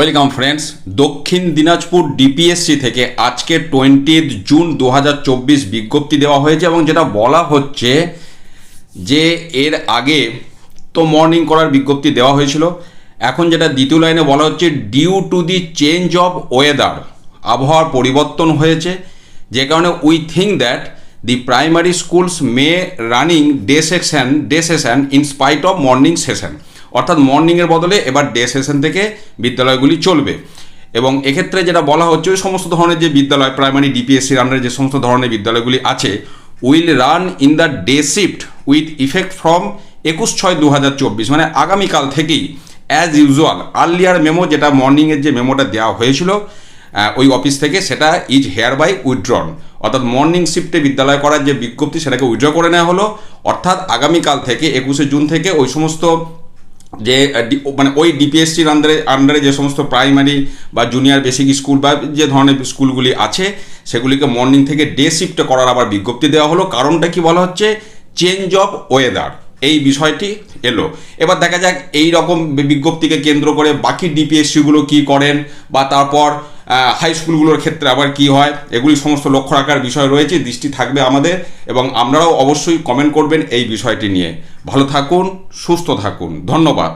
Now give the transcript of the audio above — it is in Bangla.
ওয়েলকাম ফ্রেন্ডস, দক্ষিণ দিনাজপুর ডিপিএসসি থেকে আজকে টোয়েন্টি জুন দু হাজার চব্বিশ বিজ্ঞপ্তি দেওয়া হয়েছে এবং যেটা বলা হচ্ছে যে এর আগে তো মর্নিং করার বিজ্ঞপ্তি দেওয়া হয়েছিল। এখন যেটা দ্বিতীয় লাইনে বলা হচ্ছে due to the change of weather আবহাওয়ার পরিবর্তন হয়েছে। যে কারণে we think that the primary schools may running day section day session in spite of morning session অর্থাৎ মর্নিংয়ের বদলে এবার ডে সেশন থেকে বিদ্যালয়গুলি চলবে। এবং এক্ষেত্রে যেটা বলা হচ্ছে, ওই সমস্ত ধরনের যে বিদ্যালয়, প্রাইমারি ডিপিএসসির আন্ডারে যে সমস্ত ধরনের বিদ্যালয়গুলি আছে, will run in the day shift with effect from একুশ ছয় দু হাজার চব্বিশ। মানে আগামীকাল থেকেই অ্যাজ ইউজুয়াল আর্লিয়ার মেমো যেটা মর্নিংয়ের যে মেমোটা দেওয়া হয়েছিল ওই অফিস থেকে সেটা ইজ হেয়ার বাই উইথড্রন অর্থাৎ মর্নিং শিফটে বিদ্যালয় করার যে বিজ্ঞপ্তি, সেটাকে উইথড্র করে নেওয়া হলো। অর্থাৎ আগামীকাল থেকে একুশে জুন থেকে ওই সমস্ত যে মানে ওই ডিপিএসসির আন্ডারে আন্ডারে যে সমস্ত প্রাইমারি বা জুনিয়র বেসিক স্কুল বা যে ধরনের স্কুলগুলি আছে, সেগুলিকে মর্নিং থেকে ডে শিফটে করার আবার বিজ্ঞপ্তি দেওয়া হলো। কারণটা কি বলা হচ্ছে? চেঞ্জ অফ ওয়েদার এই বিষয়টি এলো। এবার দেখা যাক এই রকম বিজ্ঞপ্তিকে কেন্দ্র করে বাকি ডিপিএসসিগুলো কি করেন বা তারপর হাই স্কুলগুলোর ক্ষেত্রে আবার কি হয়, এগুলি সমস্ত লক্ষ্য রাখার বিষয় রয়েছে, দৃষ্টি থাকবে আমাদের এবং আপনারাও অবশ্যই কমেন্ট করবেন এই বিষয়টি নিয়ে। ভালো থাকুন, সুস্থ থাকুন। ধন্যবাদ।